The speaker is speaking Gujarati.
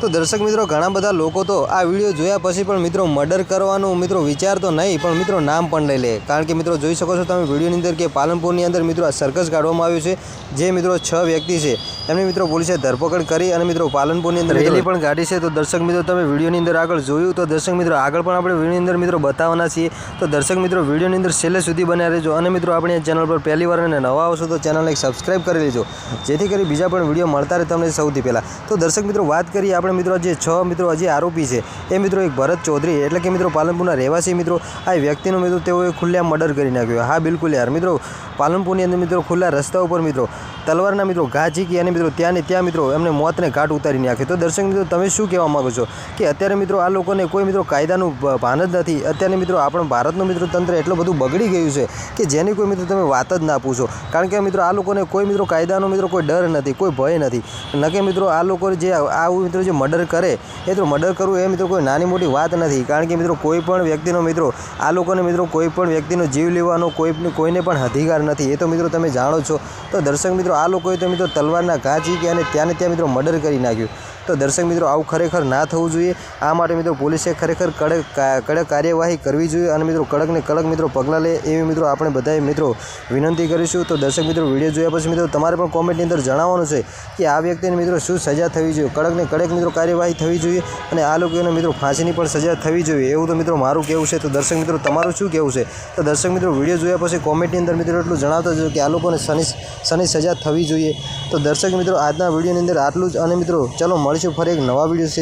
તો દર્શક મિત્રો, ઘણા બધા લોકો તો આ વીડિયો જોયા પછી પણ મિત્રો મર્ડર કરવાનું મિત્રો વિચાર તો નહીં, પણ મિત્રો નામ પણ લઈ લે. કારણ કે મિત્રો, જોઈ શકો છો તમે વિડીયોની અંદર કે પાલનપુરની અંદર મિત્રો આ સર્કસ કાઢવામાં આવ્યું છે, જે મિત્રો છ વ્યક્તિ છે. એમની મિત્રો પોલીસે ધરપકડ કરી અને મિત્રો પાલનપુરની અંદર રેલી પણ કાઢી છે. તો દર્શક મિત્રો તમે વિડીયોની અંદર આગળ જોયું તો દર્શક મિત્રો આગળ પણ આપણે વિડીયોની અંદર મિત્રો બતાવવાના છીએ. તો દર્શક મિત્રો વિડીયોની અંદર છેલ્લે સુધી બન્યા રહેજો. અને મિત્રો આપણે ચેનલ પર પહેલી વાર અને નવા આવશો તો ચેનલને એક સબસ્ક્રાઇબ કરી લેજો. જેથી કરી બીજા પણ વીડિયો મળતા રહે તમને સૌથી પહેલાં. તો દર્શક મિત્રો વાત કરીએ આપણે મિત્રો જે છ મિત્રો હજી આરોપી છે. એ મિત્રો એક ભરત ચૌધરી એટલે કે મિત્રો પાલનપુરના રહેવાસી મિત્રો. આ વ્યક્તિનો મિત્રો તેઓએ ખુલ્લા મર્ડર કરી નાખ્યો. હા બિલકુલ યાર. મિત્રો પાલનપુરની અંદર મિત્રો ખુલ્લા રસ્તા ઉપર મિત્રો તલવારના મિત્રો ઘા ઝીકી અને મિત્રો, ત્યાં ને ત્યાં મિત્રો, એમને મોતને ઘાટ ઉતારી નાખ્યો તો દર્શક મિત્રો, તમે શું કહેવા માગો છો? કે અત્યારે મિત્રો, આ લોકોને કોઈ મિત્રો કાયદાનું ભાન જ નથી. અત્યારે મિત્રો, આપણું ભારતનું મિત્રો તંત્ર એટલું બધું બગડી ગયું છે કે જેની કોઈ મિત્રો તમે વાત જ ના પૂછો. કારણ કે મિત્રો, આ લોકોને કોઈ મિત્રો કાયદાનો મિત્રો કોઈ ડર નથી, કોઈ ભય નથી. ન કે મિત્રો, આ લોકો જે આવું મિત્રો જે મર્ડર કરે, એ તો મર્ડર કરવું એ મિત્રો કોઈ નાની મોટી વાત નથી. કારણ કે મિત્રો, કોઈ પણ વ્યક્તિનો મિત્રો, આ લોકોને મિત્રો કોઈ પણ વ્યક્તિનો જીવ લેવાનો કોઈ, કોઈને પણ અધિકાર નથી. એ તો મિત્રો તમે જાણો છો. તો દર્શક મિત્રો, આ લોકોએ તો મિત્રો તલવારના ઘા ગયા અને ત્યાંને ત્યાં મિત્રો મર્ડર કરી નાખ્યું. તો દર્શક મિત્રો, આવું ખરેખર ના થવું જોઈએ. આ માટે મિત્રો પોલીસે ખરેખર કડક કડક કાર્યવાહી કરવી જોઈએ અને મિત્રો કડકને કડક મિત્રો પગલાં લે એવી મિત્રો આપણે બધાએ મિત્રો વિનંતી કરીશું. તો દર્શક મિત્રો, વીડિયો જોયા પછી મિત્રો તમારે પણ કોમેન્ટની અંદર જણાવવાનું છે કે આ વ્યક્તિને મિત્રો શું સજા થવી જોઈએ. કડકને કડક મિત્રો કાર્યવાહી થવી જોઈએ અને આ લોકોને મિત્રો ફાંસીની પણ સજા થવી જોઈએ. એવું તો મિત્રો મારું કહેવું છે. તો દર્શક મિત્રો, તમારું શું કહેવું છે? તો દર્શક મિત્રો, વીડિયો જોયા પછી કોમેન્ટની અંદર મિત્રો એટલું જણાવતા જજો કે આ લોકોને શનિ શનિ સજા થવી જોઈએ. તો દર્શક મિત્રો, આજના વિડીયોની અંદર આટલું જ. અને મિત્રો, ચલો મળીશું ફરી એક નવા વીડિયો